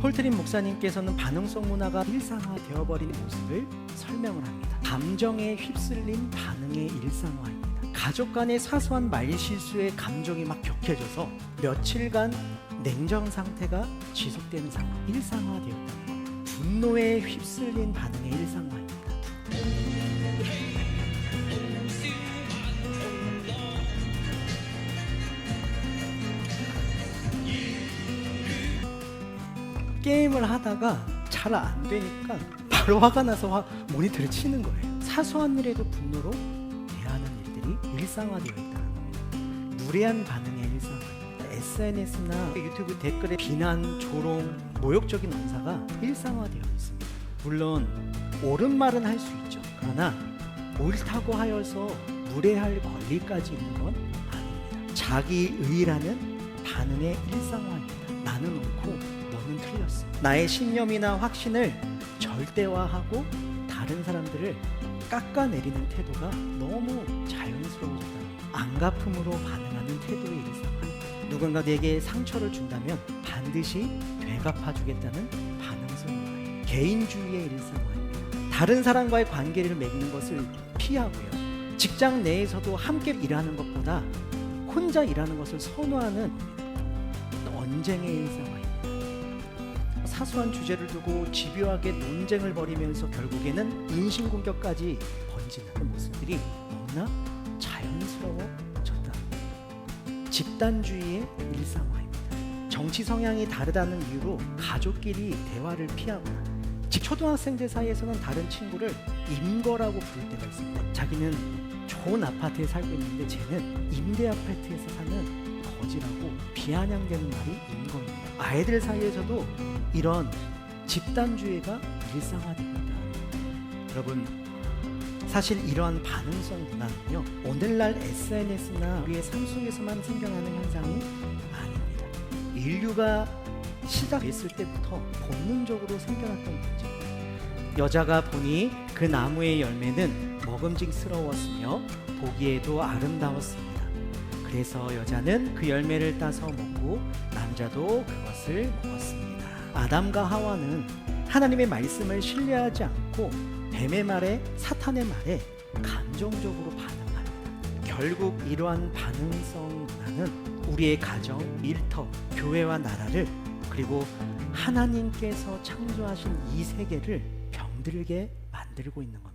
폴트린 목사님께서는 반응성 문화가 일상화되어버린 모습을 설명을 합니다. 감정에 휩쓸린 반응의 일상화입니다. 가족 간의 사소한 말 실수에 감정이 막 격해져서 며칠간 냉정 상태가 지속되는 상황, 일상화되었다는 것. 분노에 휩쓸린 반응의 일상화입니다. 게임을 하다가 잘 안 되니까 바로 화가 나서 화, 모니터를 치는 거예요. 사소한 일에도 분노로 대하는 일들이 일상화되어 있다는 겁니다. 무례한 반응의 일상화입니다. SNS나 유튜브 댓글에 비난, 조롱, 모욕적인 언사가 일상화되어 있습니다. 물론 옳은 말은 할 수 있죠. 그러나 옳다고 하여서 무례할 권리까지 있는 건 아닙니다. 자기 의라는 반응의 일상화입니다. 나의 신념이나 확신을 절대화하고 다른 사람들을 깎아내리는 태도가 너무 자연스러워졌다. 안갚음으로 반응하는 태도의 일상화. 누군가 내게 상처를 준다면 반드시 되갚아주겠다는 반응성 문화예요. 개인주의의 일상화입니다. 다른 사람과의 관계를 맺는 것을 피하고요. 직장 내에서도 함께 일하는 것보다 혼자 일하는 것을 선호하는 언쟁의 일상화입니다. 사소한 주제를 두고 집요하게 논쟁을 벌이면서 결국에는 인신공격까지 번지는 모습들이 너무나 자연스러워졌다. 집단주의의 일상화입니다. 정치 성향이 다르다는 이유로 가족끼리 대화를 피하거나 즉 초등학생들 사이에서는 다른 친구를 임거라고 부를 때가 있습니다. 자기는 좋은 아파트에 살고 있는데 쟤는 임대 아파트에서 사는 거지라고 비아냥대는 말이 임거입니다. 아이들 사이에서도 이런 집단주의가 일상화됩니다. 여러분 사실 이러한 반응성 문화는요 오늘날 SNS나 우리의 삶 속에서만 생겨나는 현상이 아닙니다. 인류가 시작됐을 때부터 본능적으로 생겨났던 문제입니다. 여자가 보니 그 나무의 열매는 먹음직스러웠으며 보기에도 아름다웠습니다. 그래서 여자는 그 열매를 따서 먹고 남자도 그것을 먹었습니다. 아담과 하와는 하나님의 말씀을 신뢰하지 않고 뱀의 말에 사탄의 말에 감정적으로 반응합니다. 결국 이러한 반응성 문화는 우리의 가정, 일터, 교회와 나라를 그리고 하나님께서 창조하신 이 세계를 병들게 만들고 있는 겁니다.